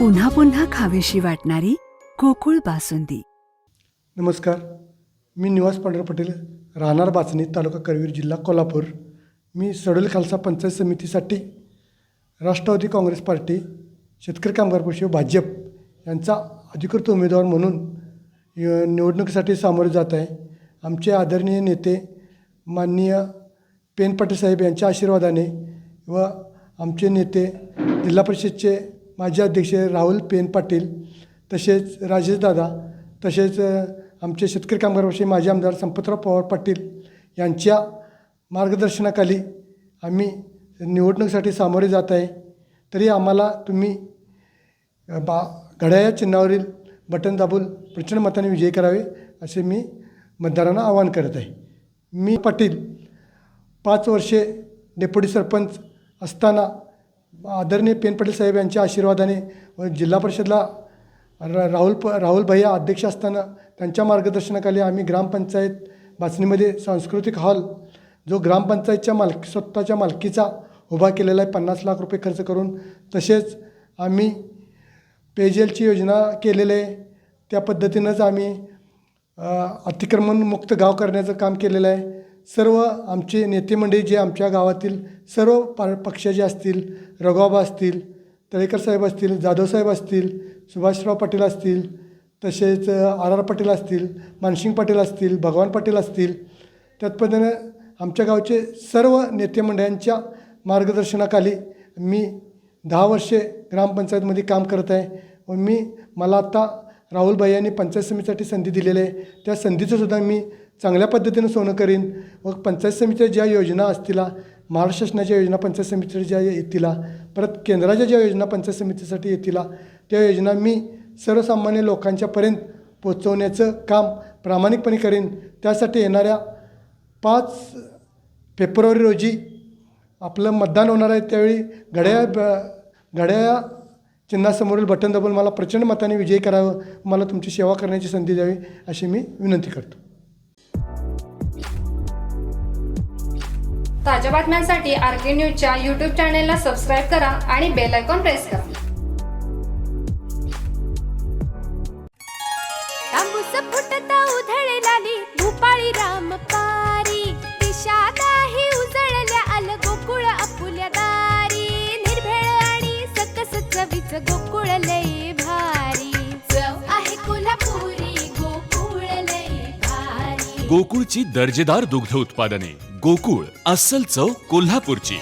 पुन्हा पुन्हा खावीशी वाटणारी गोकुळ बासुंदी. नमस्कार. मी निवास पांढर पटेल राहणार बाचणी तालुका करवीर जिल्हा कोल्हापूर. मी सडोल खालसा पंचायत समितीसाठी राष्ट्रवादी काँग्रेस पार्टी शेतकरी कामगार पक्ष भाजप यांचा अधिकृत उमेदवार म्हणून निवडणुकीसाठी सामोरे जात आहे. आमचे आदरणीय नेते माननीय पेन पाटील साहेब यांच्या आशीर्वादाने व आमचे नेते जिल्हा परिषदचे माजी अध्यक्ष राहुल पेन पाटील तसेच राजेशदादा तसेच आमचे शेतकरी कामगार माझे माजी आमदार संपतराव पवार पाटील यांच्या मार्गदर्शनाखाली आम्ही निवडणुकीसाठी सामोरे जात आहे. तरी आम्हाला तुम्ही बा घड्याळ्या चिन्हावरील बटन दाबून प्रचंड मताने विजयी करावे असे मी मतदारांना आवाहन करत आहे. मी पाटील पाच वर्षे डेप्युटी सरपंच असताना आदरणीय पेन पटेल साहेब यांच्या आशीर्वादाने व जिल्हा परिषदला रा राहुल प राहुल भैया अध्यक्ष असताना त्यांच्या मार्गदर्शनाखाली आम्ही ग्रामपंचायत बाचणीमध्ये सांस्कृतिक हॉल जो ग्रामपंचायतच्या मालकी स्वतःच्या मालकीचा उभा केलेला आहे पन्नास लाख रुपये खर्च करून तसेच आम्ही पेयजलची योजना केलेली आहे. त्या पद्धतीनंच आम्ही अतिक्रमणमुक्त गाव करण्याचं काम केलेलं आहे. सर्व आमचे नेते मंडळी जे आमच्या गावातील सर्व पा पक्षाचे असतील रघुबाबा असतील तळेकर साहेब असतील जाधव साहेब असतील सुभाषराव पाटील असतील तसेच आर आर पाटील असतील मानसिंग पाटील असतील भगवान पाटील असतील त्यातपर्यंत आमच्या गावचे सर्व नेते मंडळांच्या मार्गदर्शनाखाली मी दहा वर्षे ग्रामपंचायतमध्ये काम करत आहे व मी मला आत्ता राहुल भाई यांनी पंचायत समितीसाठी संधी दिलेली आहे. त्या संधीचंसुद्धा मी चांगल्या पद्धतीनं सोनं करीन व पंचायत समितीच्या ज्या योजना असतील महाराष्ट्र शासनाच्या योजना पंचायत समितीच्या ज्या येतील परत केंद्राच्या ज्या योजना पंचायत समितीसाठी येतील त्या योजना मी सर्वसामान्य लोकांच्यापर्यंत पोचवण्याचं काम प्रामाणिकपणे करेन. त्यासाठी येणाऱ्या पाच फेब्रुवारी रोजी आपलं मतदान होणार आहे. त्यावेळी घड्याळ ब घड्याळ चिन्हासमोरील बटन दाबून मला प्रचंड मताने विजयी करावं. मला तुमची सेवा करण्याची संधी द्यावी अशी मी विनंती करतो. ताज्या बातम्यांसाठी आर के न्यूजच्या यूट्यूब चॅनेलला सबस्क्राईब करा आणि बेल आयकॉन प्रेस करा. तांबूस फुटता उधळलाली भूपाळी राम पारी दिशा नाही उजळल्या आल गोकुळ आपुल्या दारी. निर्भेळ आणि सकस चवीच गोकुळ लय भारी. चव आहे कोल्हापुरी गोकुळ लय भारी. गोकुळची दर्जेदार दुग्ध उत्पादने. गोकुळ अस्सल चव कोल्हापूरची.